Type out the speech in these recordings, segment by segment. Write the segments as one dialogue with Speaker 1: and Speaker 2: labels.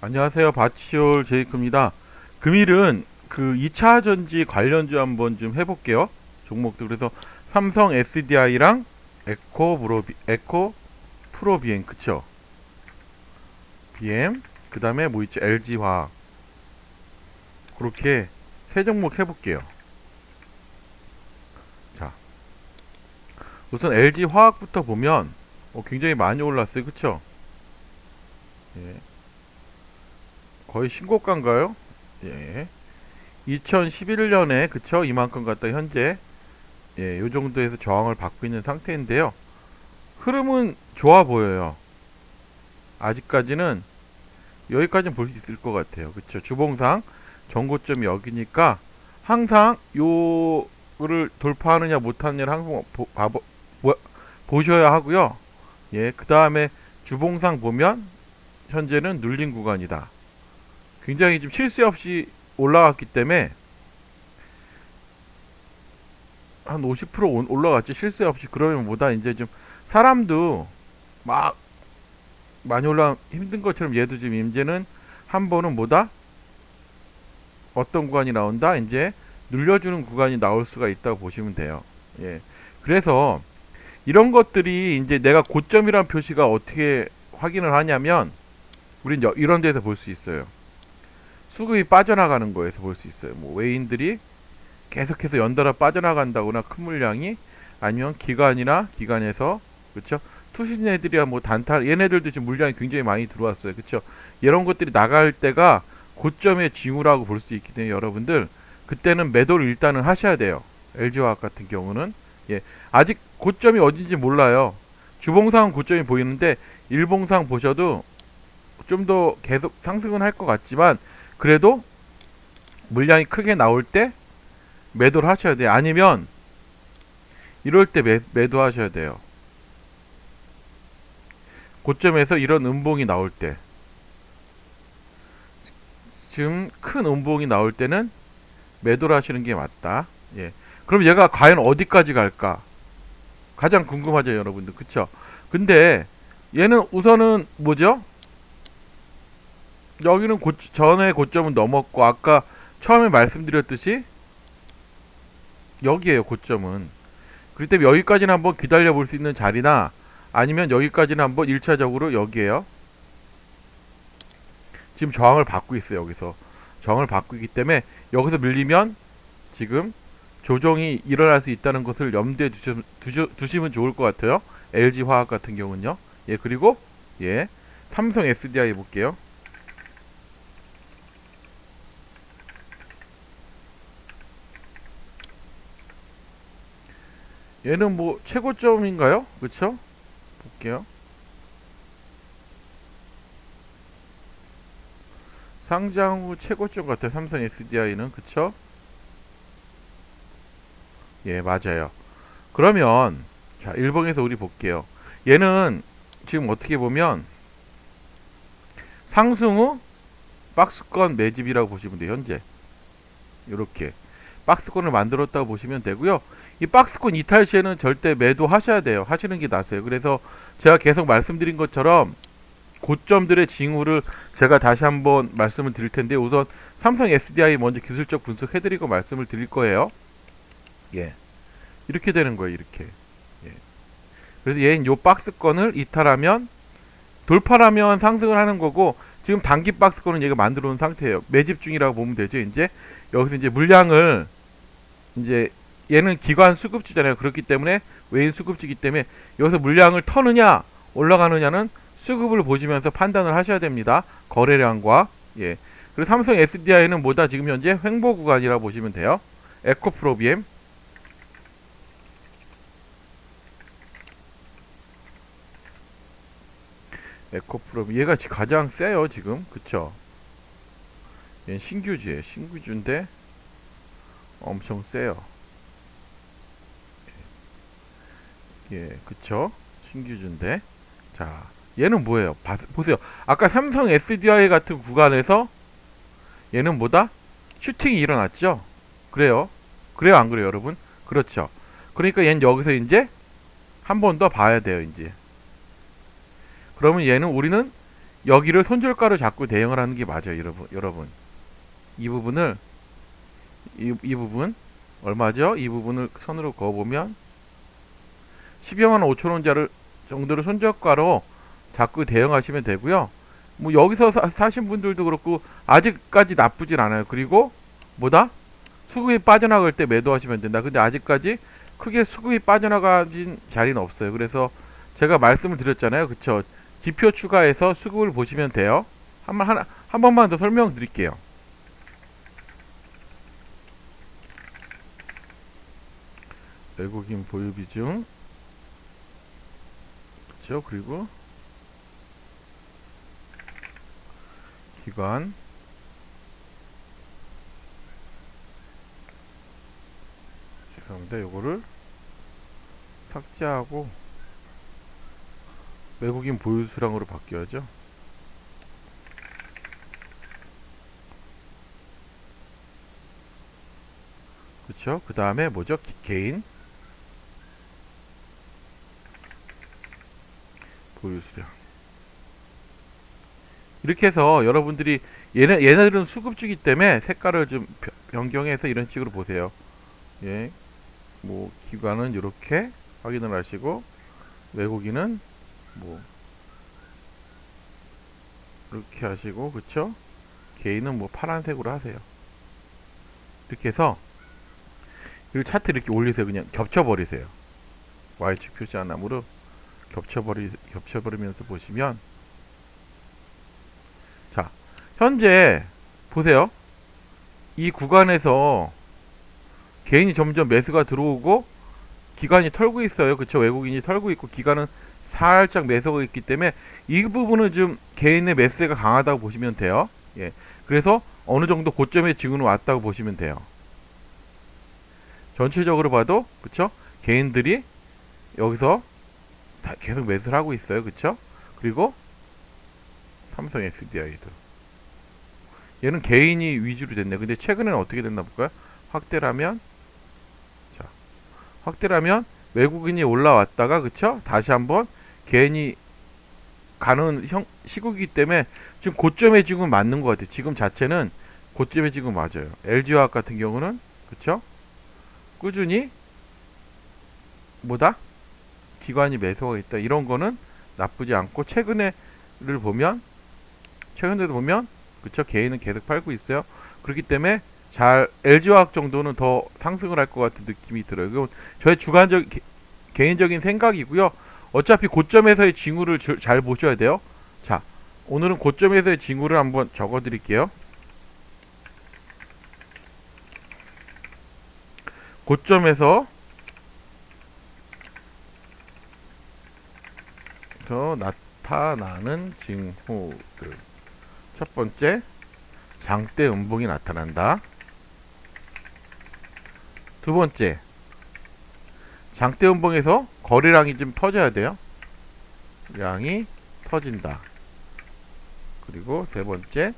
Speaker 1: 안녕하세요. 바치올 제이크입니다. 금일은 그 2차 전지 관련주 한번 좀 해볼게요. 종목들. 그래서 삼성 SDI랑 에코 브로비, 에코 프로 비행, 그쵸? BM, 그 다음에 뭐 있죠? LG 화학. 그렇게 세 종목 해볼게요. 자. 우선 LG 화학부터 보면, 어, 굉장히 많이 올랐어요. 그쵸? 예. 거의 신고가인가요? 예. 2011년에 그쵸 이만큼 갔다 현재 예, 요 정도에서 저항을 받고 있는 상태인데요. 흐름은 좋아 보여요. 아직까지는 여기까지는 볼 수 있을 것 같아요. 그쵸 주봉상 전고점이 여기니까 항상 요를 돌파하느냐 못하느냐를 항상 보, 봐, 보, 보셔야 하고요. 예, 그 다음에 주봉상 보면 현재는 눌린 구간이다. 굉장히 좀 실수 없이 올라갔기 때문에 한 50% 올라갔죠. 실수 없이 그러면 뭐다 이제 좀 사람도 막 많이 올라 힘든 것처럼 얘도 지금 이제는 한 번은 뭐다 어떤 구간이 나온다 이제 눌려주는 구간이 나올 수가 있다고 보시면 돼요. 예. 그래서 이런 것들이 이제 내가 고점이란 표시가 어떻게 확인을 하냐면 우린 여- 이런 데서 볼 수 있어요. 수급이 빠져나가는 거에서 볼 수 있어요. 뭐 외인들이 계속해서 연달아 빠져나간다거나 큰 물량이 아니면 기관이나 기관에서 그렇죠. 투신 애들이야 뭐 단타 얘네들도 지금 물량이 굉장히 많이 들어왔어요. 그렇죠. 이런 것들이 나갈 때가 고점의 징후라고 볼 수 있기 때문에 여러분들 그때는 매도를 일단은 하셔야 돼요. LG화학 같은 경우는 예 아직 고점이 어딘지 몰라요. 주봉상 고점이 보이는데 일봉상 보셔도 좀 더 계속 상승은 할 것 같지만 그래도 물량이 크게 나올 때 매도를 하셔야 돼요. 아니면 이럴 때 매, 매도하셔야 돼요. 고점에서 이런 음봉이 나올 때 지금 큰 음봉이 나올 때는 매도를 하시는 게 맞다. 예. 그럼 얘가 과연 어디까지 갈까? 가장 궁금하죠, 여러분들. 그쵸? 근데 얘는 우선은 뭐죠? 여기는 고, 전에 고점은 넘었고 아까 처음에 말씀드렸듯이 여기에요 고점은. 그렇기 때문에 여기까지는 한번 기다려 볼 수 있는 자리나 아니면 여기까지는 한번 1차적으로 여기에요. 지금 저항을 받고 있어요 여기서. 저항을 받고 있기 때문에 여기서 밀리면 지금 조정이 일어날 수 있다는 것을 염두에 두시, 두시, 두시면 좋을 것 같아요. LG화학 같은 경우는요. 예 그리고 예 삼성 SDI 볼게요 얘는 뭐 최고점인가요? 그쵸? 볼게요. 상장 후 최고점 같아요. 삼성 SDI는 그쵸? 예, 맞아요. 그러면 자, 일봉에서 우리 볼게요. 얘는 지금 어떻게 보면 상승 후 박스권 매집이라고 보시면 돼요. 현재. 이렇게 박스권을 만들었다고 보시면 되고요. 이 박스권 이탈 시에는 절대 매도하셔야 돼요. 하시는 게 낫어요. 그래서 제가 계속 말씀드린 것처럼 고점들의 징후를 제가 다시 한번 말씀을 드릴 텐데 우선 삼성 SDI 먼저 기술적 분석해 드리고 말씀을 드릴 거예요. 예, 이렇게 되는 거예요. 이렇게. 예. 그래서 얘는 요 박스권을 이탈하면 돌파라면 상승을 하는 거고 지금 단기 박스권은 얘가 만들어 놓은 상태예요. 매집 중이라고 보면 되죠. 이제 여기서 이제 물량을 이제 얘는 기관 수급주잖아요. 그렇기 때문에 외인 수급주기 때문에 여기서 물량을 터느냐 올라가느냐는 수급을 보시면서 판단을 하셔야 됩니다. 거래량과 예. 그리고 삼성 SDI는 뭐다 지금 현재 횡보 구간이라 보시면 돼요. 에코프로비엠 에코프로 얘가 지- 가장 세요 지금 그쵸? 얘는 신규주에 신규주인데 엄청 세요. 예, 그쵸? 신규주인데. 자, 얘는 뭐예요? 봐, 보세요. 아까 삼성 SDI 같은 구간에서 얘는 뭐다? 슈팅이 일어났죠? 그래요. 그래요, 안 그래요, 여러분? 그렇죠. 그러니까 얘는 여기서 이제 한 번 더 봐야 돼요, 이제. 그러면 얘는 우리는 여기를 손절가로 잡고 대응을 하는 게 맞아요, 여러분. 여러분. 이 부분을 이, 이 부분 얼마죠? 이 부분을 선으로 그어 보면 12만 5천 원짜리 정도를 손절가로 잡고 대응하시면 되고요. 뭐 여기서 사, 사신 분들도 그렇고 아직까지 나쁘진 않아요. 그리고 뭐다? 수급이 빠져나갈 때 매도하시면 된다. 근데 아직까지 크게 수급이 빠져나가진 자리는 없어요. 그래서 제가 말씀을 드렸잖아요. 그쵸? 지표 추가해서 수급을 보시면 돼요. 한, 번, 하나, 한 번만 더 설명드릴게요. 외국인 보유 비중. 그렇죠 그리고 기관. 죄송합니다. 요거를 삭제하고 외국인 보유 수량으로 바뀌어야죠. 그렇죠 그 다음에 뭐죠? 기- 개인 수량 이렇게 해서 여러분들이 얘네 얘네들은 수급주기 때문에 색깔을 좀 변- 변경해서 이런 식으로 보세요. 예, 뭐 기관은 이렇게 확인을 하시고 외국인은 뭐 이렇게 하시고 그쵸? 개인은 뭐 파란색으로 하세요. 이렇게 해서 이 차트 이렇게 올리세요. 그냥 겹쳐버리세요. Y축 표시한 나무로 겹쳐버리 겹쳐버리면서 보시면 자 현재 보세요. 이 구간에서 개인이 점점 매수가 들어오고 기관이 털고 있어요. 그쵸? 외국인이 털고 있고 기관은 살짝 매수가 있기 때문에 이 부분은 좀 개인의 매수가 강하다고 보시면 돼요. 예. 그래서 어느 정도 고점에 지금 왔다고 보시면 돼요. 전체적으로 봐도 그쵸? 개인들이 여기서 다 계속 매수를 하고 있어요. 그쵸? 그리고 삼성 SDI도 얘는 개인이 위주로 됐네. 근데 최근에는 어떻게 됐나 볼까요? 확대라면 자 확대라면 외국인이 올라왔다가 그쵸? 다시 한번 개인이 가는 형 시국이기 때문에 지금 고점에 지금 맞는 것 같아요. 지금 자체는 고점에 지금 맞아요. LG화학 같은 경우는 그쵸? 꾸준히 뭐다? 기관이 매수가 있다. 이런 거는 나쁘지 않고 최근에를 보면 최근에도 보면 그쵸 개인은 계속 팔고 있어요. 그렇기 때문에 잘 LG화학 정도는 더 상승을 할 것 같은 느낌이 들어요. 이건 저의 주관적 개, 개인적인 생각이고요. 어차피 고점에서의 징후를 주- 잘 보셔야 돼요. 자 오늘은 고점에서의 징후를 한번 적어 드릴게요. 고점에서 서 나타나는 징후들. 첫 번째, 장대 음봉이 나타난다. 두 번째, 장대 음봉에서 거래량이 좀 터져야 돼요. 량이 터진다. 그리고 세 번째,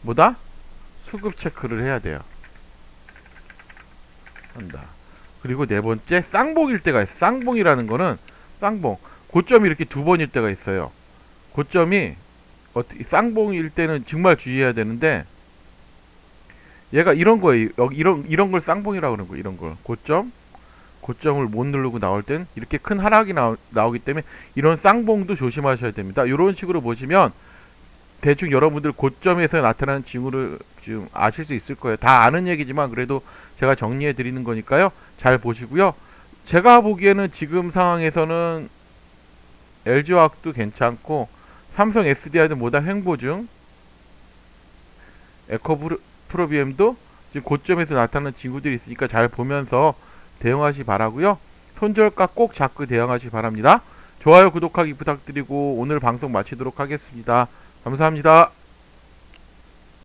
Speaker 1: 뭐다? 수급 체크를 해야 돼요. 한다. 그리고 네 번째, 쌍봉일 때가 있어. 쌍봉이라는 거는 쌍봉. 고점이 이렇게 두 번일 때가 있어요. 고점이 어떻게 쌍봉일 때는 정말 주의해야 되는데 얘가 이런 거예요. 이런 이런 걸 쌍봉이라고 그러는 거예요. 이런 걸 고점 고점을 못 누르고 나올 땐 이렇게 큰 하락이 나오, 나오기 때문에 이런 쌍봉도 조심하셔야 됩니다. 이런 식으로 보시면 대충 여러분들 고점에서 나타나는 징후를 지금 아실 수 있을 거예요. 다 아는 얘기지만 그래도 제가 정리해 드리는 거니까요. 잘 보시고요. 제가 보기에는 지금 상황에서는 LG화학도 괜찮고 삼성 SDI도 모다 횡보 중 에코프로비엠도 지금 고점에서 나타나는 징후들이 있으니까 잘 보면서 대응하시 바라고요. 손절가 꼭 잡고 대응하시 바랍니다. 좋아요 구독하기 부탁드리고 오늘 방송 마치도록 하겠습니다. 감사합니다.